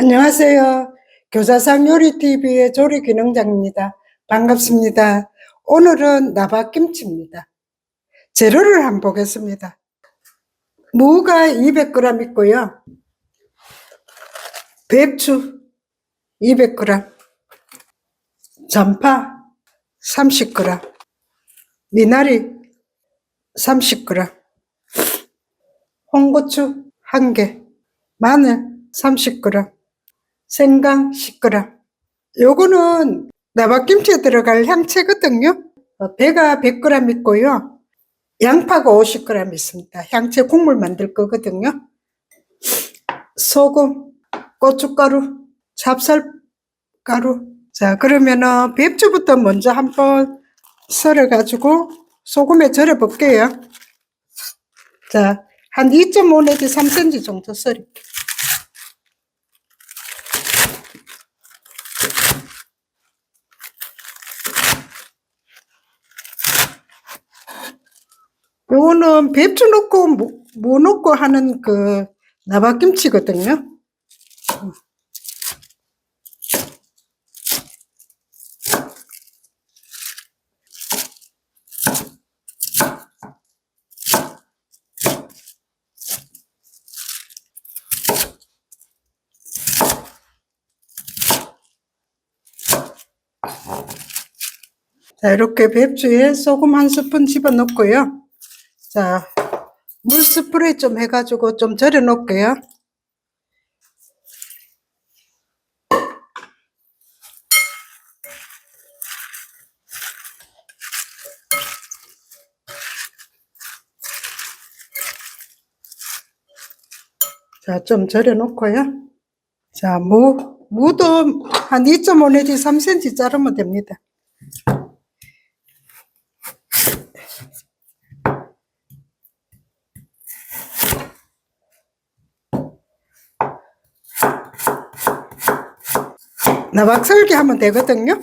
안녕하세요. 교사상 요리TV의 조리기능장입니다. 반갑습니다. 오늘은 나박김치입니다. 재료를 한번 보겠습니다. 무가 200g 있고요. 배추 200g, 전파 30g, 미나리 30g, 홍고추 1개, 마늘 30g, 생강 10g. 요거는 나박김치에 들어갈 향채거든요. 어, 배가 100g 있고요. 양파가 50g 있습니다. 향채 국물 만들 거거든요. 소금, 고춧가루, 찹쌀가루. 자, 그러면은 배추부터 먼저 한번 썰어가지고 소금에 절여 볼게요. 자, 한 2.5 내지 3cm 정도 썰을게요. 요거는 배추 넣고 무, 무 넣고 하는 그 나박김치거든요. 자, 이렇게 배추에 소금 한 스푼 집어 넣고요. 자, 물 스프레이 좀 해가지고 좀 절여 놓을게요. 자, 좀 절여 놓고요. 자, 무, 무도 한 2.5 내지 3cm 자르면 됩니다. 나박설기 하면 되거든요.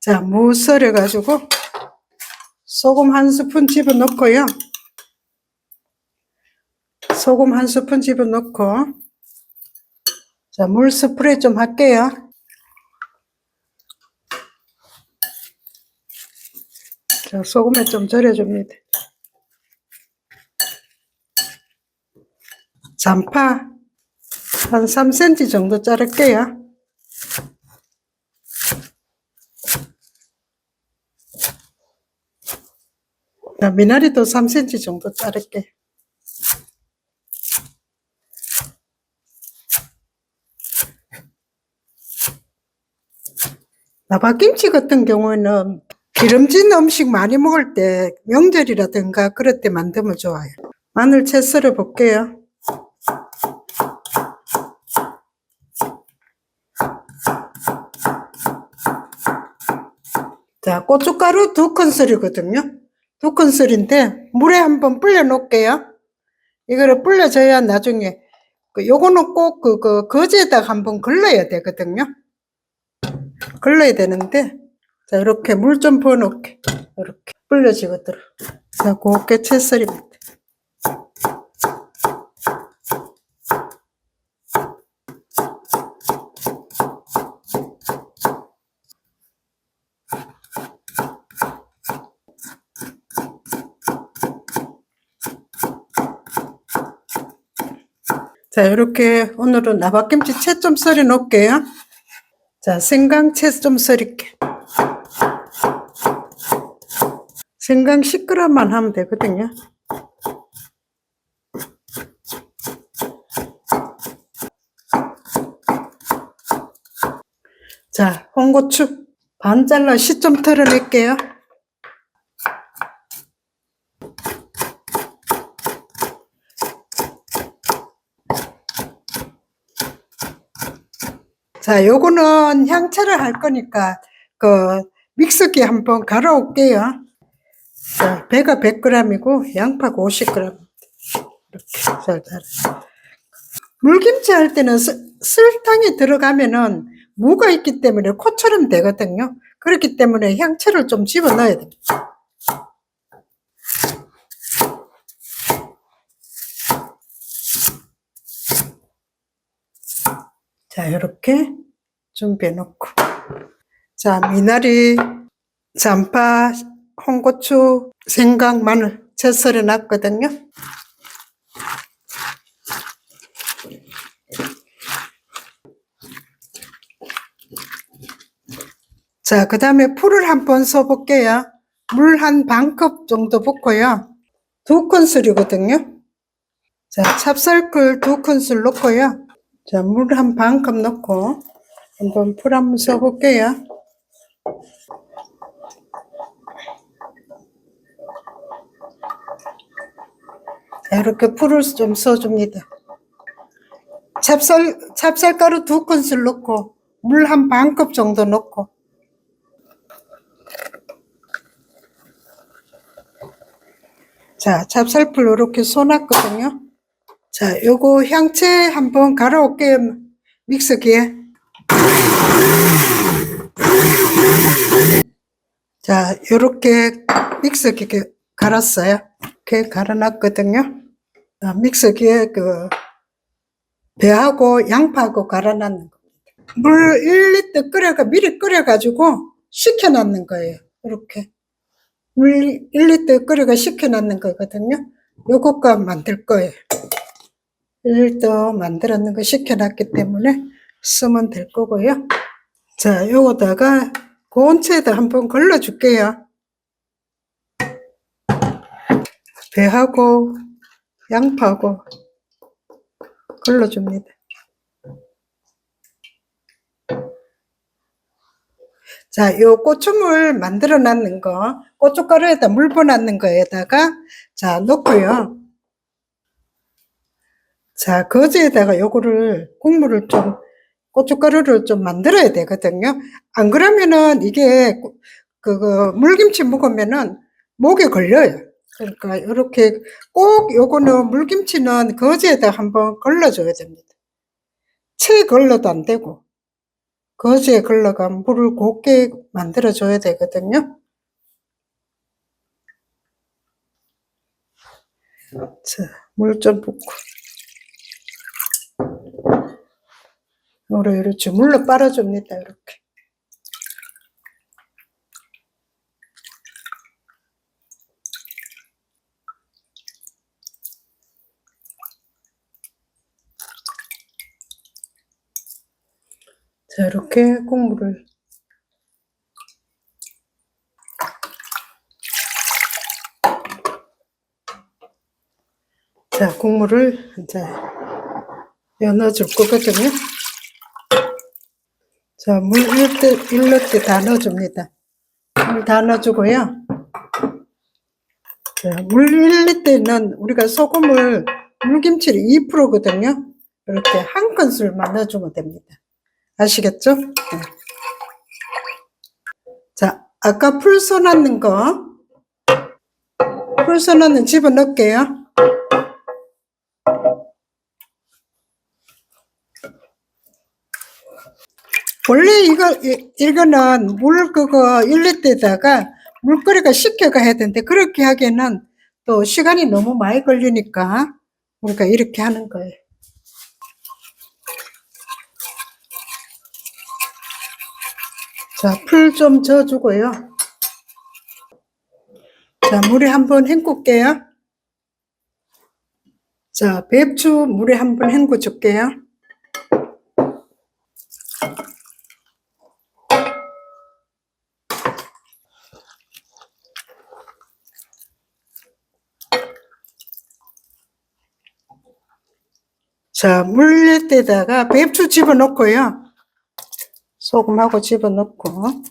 자, 무 썰어가지고 소금 한 스푼 집어 넣고요. 소금 한 스푼 집어 넣고 자, 물 스프레이 좀 할게요. 자, 소금에 좀 절여줍니다. 잔파 한 3cm 정도 자를게요. 자, 미나리도 3cm 정도 자를게. 나박김치 같은 경우에는 기름진 음식 많이 먹을 때 명절이라든가 그럴 때 만들면 좋아요. 마늘 채 썰어 볼게요. 자, 고춧가루 두 큰술이거든요. 두 큰술인데 물에 한번 불려 놓을게요. 이거를 불려줘야 나중에 그 요거는 꼭그그 거지에다가 한번 걸러야 되거든요. 걸러야 되는데 자 이렇게 물 좀 부어 놓을게. 이렇게 불려지거든. 자 곱게 채 썰입니다. 자, 이렇게 오늘은 나박김치 채 좀 썰어 놓을게요. 자, 생강채 좀 썰을게. 생강 10g만 하면 되거든요. 자, 홍고추 반 잘라 씨 좀 털어낼게요. 자, 요거는 향채를 할 거니까 그 믹서기 한번 갈아 올게요. 자, 배가 100g이고 양파가 50g. 이렇게 잘 갈아. 물김치 할 때는 스- 설탕이 들어가면은 무가 있기 때문에 코처럼 되거든요. 그렇기 때문에 향채를 좀 집어넣어야 됩니다. 자, 이렇게 준비해 놓고. 자, 미나리, 잠파, 홍고추, 생강, 마늘 채 썰어 놨거든요. 자, 그 다음에 풀을 한번 써볼게요. 물 한 반컵 정도 붓고요. 두 큰술이거든요. 자, 찹쌀꿀 두 큰술 넣고요. 자, 물 한 반컵 넣고 한번 풀 한번 써볼게요. 이렇게 풀을 좀 써줍니다. 찹쌀, 찹쌀가루 두 큰술 넣고 물 한 반컵 정도 넣고 자, 찹쌀풀 이렇게 쏘놨거든요. 자, 요거 향채 한번 갈아올게요. 믹서기에. 자, 요렇게 믹서기에 갈았어요. 이렇게 갈아놨거든요. 자, 믹서기에 그, 배하고 양파하고 갈아놨는 겁니다. 물 1리터 끓여가, 미리 끓여가지고 식혀놨는 거예요. 이렇게. 물 1리터 끓여가 식혀놨는 거거든요. 요것과 만들 거예요. 1리터 만들었는 거 식혀놨기 때문에 쓰면 될 거고요. 자, 요거다가 고온체에다 한번 걸러줄게요. 배하고 양파하고 걸러줍니다. 자, 요 고추물 만들어 놨는 거, 고춧가루에다 물 부어놨는 거에다가, 자, 넣고요. 자, 거즈에다가 요거를, 국물을 좀, 고춧가루를 좀 만들어야 되거든요. 안 그러면은 이게, 고- 그거, 물김치 먹으면은 목에 걸려요. 그러니까 이렇게 꼭 요거는 물김치는 거즈에다 한번 걸러줘야 됩니다. 채 걸러도 안 되고. 거즈에 걸러가 물을 곱게 만들어줘야 되거든요. 자, 물 좀 붓고. 요래, 요래 주물러 빨아줍니다, 이렇게. 자, 이렇게 국물을 자, 국물을 이제 넣어줄 거거든요. 자, 물 1대, 1롯대 다 넣어줍니다. 물 다 넣어주고요. 자, 물 1리터는 우리가 소금을, 물김치를 2%거든요. 이렇게 한 큰술만 넣어주면 됩니다. 아시겠죠? 네. 자, 아까 풀 써놨는 거, 풀 써놨는 집어넣을게요. 원래 이거, 이- 이거는 물 그거 1리터에다가 물끓이가 식혀가 해야 되는데, 그렇게 하기에는 또 시간이 너무 많이 걸리니까 우리가 이렇게 하는 거예요. 자, 풀 좀 저어주고요. 자, 물에 한번 헹굴게요. 자, 배추 물에 한번 헹궈 줄게요. 자, 물에다가 배추 집어넣고요. 소금하고 집어넣고.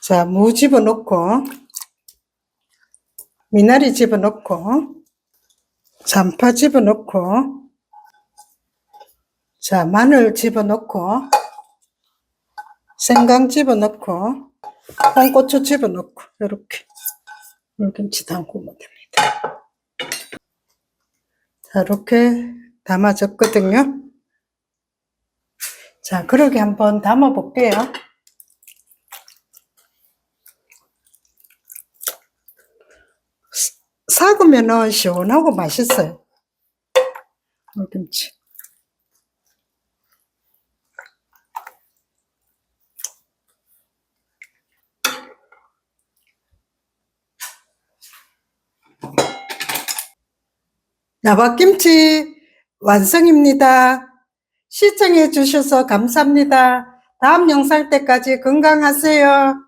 자, 무 집어넣고. 미나리 집어넣고. 잠파 집어넣고. 자, 마늘 집어넣고. 생강 집어넣고. 홍고추 집어넣고. 이렇게. 물김치 담그면 됩니다. 자, 이렇게 담아졌거든요. 자, 그러게 한번 담아 볼게요. 삭으면은 시원하고 맛있어요. 김치. 나박김치 완성입니다. 시청해 주셔서 감사합니다. 다음 영상 때까지 건강하세요.